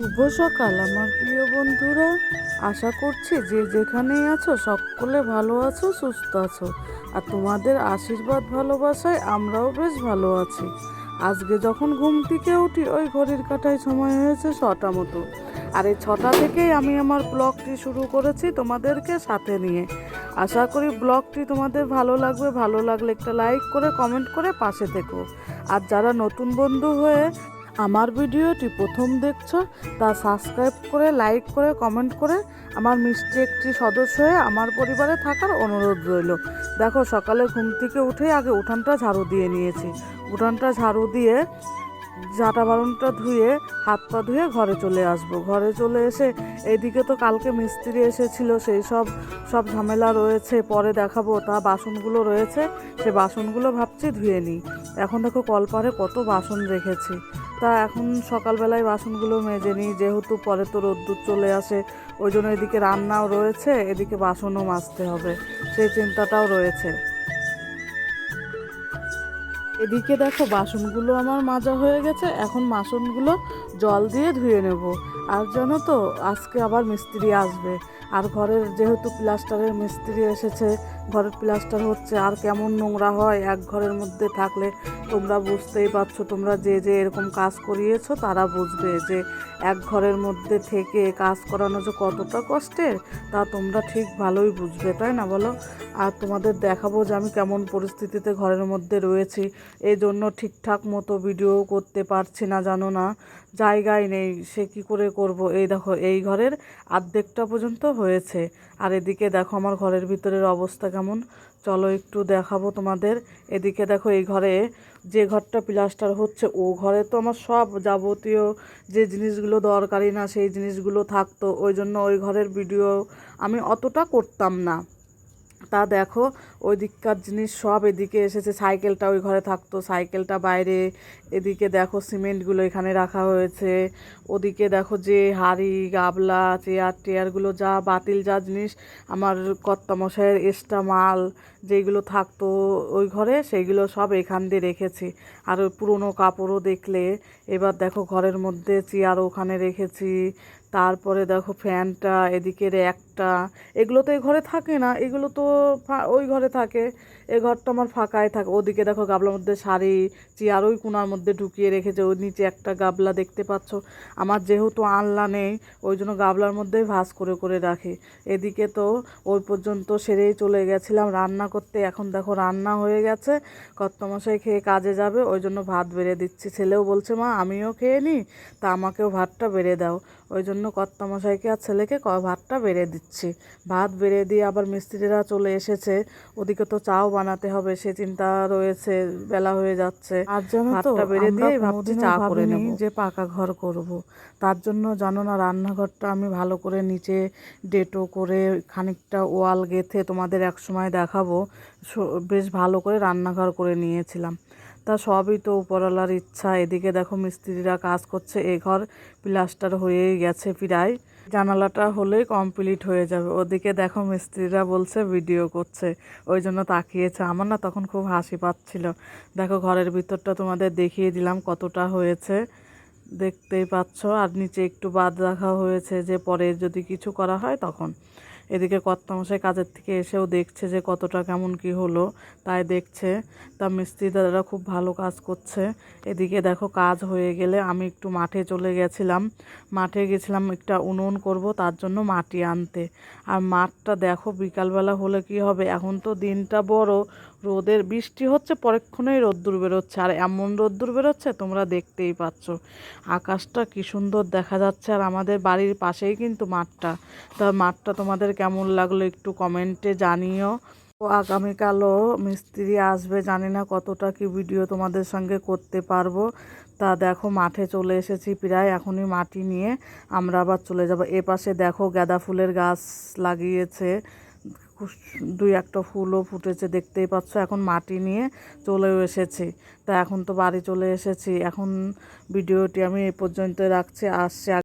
শুভ সকাল, আমার প্রিয় বন্ধুরা। আশা করছি যে যেখানেই আছো, সকলে ভালো আছো, সুস্থ আছো। আর তোমাদের আশীর্বাদ, ভালোবাসায় আমরাও বেশ ভালো আছি। আজকে যখন ঘুম থেকে উঠি, ওই ঘড়ির কাটায় সময় হয়েছে ছটা মতো। আর এই ছটা থেকেই আমি আমার ব্লগটি শুরু করেছি তোমাদেরকে সাথে নিয়ে। আশা করি ব্লগটি তোমাদের ভালো লাগবে। ভালো লাগলে একটা লাইক করে, কমেন্ট করে পাশে থেকো। আর যারা নতুন বন্ধু হয়ে আমার ভিডিওটি প্রথম দেখছ, তা সাবস্ক্রাইব করে লাইক করে কমেন্ট করে আমার মিষ্টি একটি সদস্য হয়ে আমার পরিবারে থাকার অনুরোধ রইল। দেখো, সকালে ঘুম থেকে উঠে আগে উঠানটা ঝাড়ু দিয়ে নিয়েছি। উঠানটা ঝাড়ু দিয়ে জাটা বারণটা ধুয়ে, হাত পা ধুয়ে ঘরে চলে আসব। ঘরে চলে এসে এদিকে তো কালকে মিস্ত্রি এসেছিল, সেই সব সব ঝামেলা রয়েছে, পরে দেখাবো তা বাসনগুলো রয়েছে, সে বাসনগুলো ভাবছি ধুয়ে নিই। এখন দেখো কলপারে কত বাসন রেখেছি। তা এখন সকালবেলায় বাসনগুলো মেজে নিই, যেহেতু পরে তো রোদ্দুর চলে আসে, ওই জন্য এদিকে রান্নাও রয়েছে, এদিকে বাসনও মাজতে হবে, সেই চিন্তাটাও রয়েছে। এদিকে দেখো বাসনগুলো আমার মাজা হয়ে গেছে, এখন বাসনগুলো জল দিয়ে ধুয়ে নেব। আর জানো তো, আজকে আবার মিস্ত্রি আসবে। আর ঘরের যেহেতু প্লাস্টারের মিস্ত্রি এসেছে, ঘরের প্লাস্টার হচ্ছে আর কেমন নোংরা হয় এক ঘরের মধ্যে থাকলে তোমরা বুঝতেই পারছ, তোমরা যে যে এরকম কাজ করিয়েছো তারা বুঝবে যে এক ঘরের মধ্যে থেকে কাজ করানো যে কতটা কষ্টের, তা তোমরা ঠিক ভালোই বুঝবে, তাই না বলো? আর তোমাদের দেখাবো যে আমি কেমন পরিস্থিতিতে ঘরের মধ্যে রয়েছি। এই জন্য ঠিকঠাক মতো ভিডিও করতে পারছি না, জানো না। জায়গায় নেই, সে কি করে করব। এই দেখো, এই ঘরের আর্ধেকটা পর্যন্ত হয়েছে। আর এদিকে দেখো আমার ঘরের ভিতরের অবস্থা কেমন। চলো একটু দেখাবো তোমাদের। এদিকে দেখো, এই ঘরে যে ঘরটা প্লাস্টার হচ্ছে, ও ঘরে তো আমার সব যাবতীয় যে জিনিসগুলো দরকারি না, সেই জিনিসগুলো থাকতো। ওই জন্য ওই ঘরের ভিডিও আমি অতটা করতাম না। তা দেখো ওই দিককার জিনিস সব এদিকে এসেছে। সাইকেলটা ওই ঘরে থাকতো, সাইকেলটা বাইরে। এদিকে দেখো সিমেন্টগুলো এখানে রাখা হয়েছে। ওদিকে দেখো যে হাড়ি, গাবলা, চেয়ার, টেয়ারগুলো যা বাতিল, যা জিনিস, আমার কর্তামশাইয়ের এক্সট্রা মাল যেগুলো থাকতো ওই ঘরে সেইগুলো সব এখান দিয়ে রেখেছি। আর ওই পুরনো কাপড়ও দেখলে, এবার দেখো ঘরের মধ্যে চেয়ার ওখানে রেখেছি। তারপরে দেখো ফ্যানটা এদিকে র্যাকটা এগুলো তো এই ঘরে থাকে না, এগুলো তো ওই ঘরে থাকে, এ ঘরটা আমার ফাঁকাই থাকে। ওদিকে দেখো গাবলার মধ্যে শাড়ি, চেয়ার ওই কোনার মধ্যে ঢুকিয়ে রেখেছে, ওই নিচে একটা গাবলা দেখতে পাচ্ছ। আমার যেহেতু আনলা নেই, ওই জন্য গাবলার মধ্যেই ভাস করে করে রাখি। এদিকে তো ওই পর্যন্ত সেরেই চলে গেছিলাম রান্না করতে, এখন দেখো রান্না হয়ে গেছে, কর্তমশাই খেয়ে কাজে যাবে, ওই জন্য ভাত বেড়ে দিচ্ছি। ছেলেও বলছে, মা, আমিও খেয়ে নিই, তা আমাকেও ভাতটা বেড়ে দাও। ওই জন্য কর্তামশাইকে আর ছেলেকে ক- ভাতটা বেড়ে দিচ্ছি। ভাত বেড়ে দিয়ে আবার মিস্ত্রিরা চলে এসেছে। ওদিকে তো চাও বানাতে হবে সে চিন্তা রয়েছে বেলা হয়ে যাচ্ছে। আর জানো তো ভাতটা বেড়ে দিয়ে ভাবছি চা করে নেব। যে পাকা ঘর করব। তার জন্য জানো না রান্নাঘরটা আমি ভালো করে নিচে ডেটো করে খানিকটা ওয়াল গেথে তোমাদের এক সময় দেখাবো বেশ ভালো করে রান্নাঘর করে নিয়েছিলাম। তা সবই তো উপরওয়ালার ইচ্ছা। এদিকে দেখো মিস্ত্রিরা কাজ করছে, এ ঘর প্লাস্টার হয়েই গেছে প্রায়। জানালাটা হলেই কমপ্লিট হয়ে যাবে। ওদিকে দেখো মিস্ত্রিরা বলছে, ভিডিও করছে। ওই জন্য তাকিয়েছে। আমার না তখন খুব হাসি পাচ্ছিল। দেখো ঘরের ভিতরটা তোমাদের দেখিয়ে দিলাম কতটা হয়েছে। দেখতেই পাচ্ছ। আর নিচে একটু বাদ রাখা হয়েছে যে পরে যদি কিছু করা হয় তখন। এদিকে কর্তামশাই কাজের থেকে এসেও দেখছে যে কতটা কেমন কি হলো, তাই দেখছে। তা মিস্ত্রি দাদারা খুব ভালো কাজ করছে। এদিকে দেখো কাজ হয়ে গেলে আমি একটু মাঠে চলে গেছিলাম। মাঠে গেছিলাম একটা উনুন করব, তার জন্য মাটি আনতে। আর মাঠটা দেখো বিকালবেলা হলে কি হবে? এখন তো দিনটা বড় রোদের বৃষ্টি হচ্ছে, পরেক্ষণেই রোদ্দুর বেরোচ্ছে। আর এমন রোদ্দুর বেরোচ্ছে, তোমরা দেখতেই পাচ্ছ। আকাশটা কি সুন্দর দেখা যাচ্ছে, আর আমাদের বাড়ির পাশেই কিন্তু মাঠটা। তা মাঠটা তোমাদের কেমন লাগল একটু কমেন্টে জানিও। ও আগামীকালও মিস্ত্রি আসবে, জানি না কতটা কি ভিডিও তোমাদের সঙ্গে করতে পারব। তা দেখো, মাঠে চলে এসেছি প্রায়, এখনই মাটি নিয়ে আমরা আবার চলে যাব। এ পাশে দেখো গাঁদা ফুলের গাছ লাগিয়েছে। দুই একটা ফুলও ফুটেছে, দেখতেই পাচ্ছ, এখন মাটি নিয়ে চলেও এসেছি। তা এখন তো বাড়ি চলে এসেছি, এখন ভিডিওটি আমি এ পর্যন্ত রাখছি, আসছে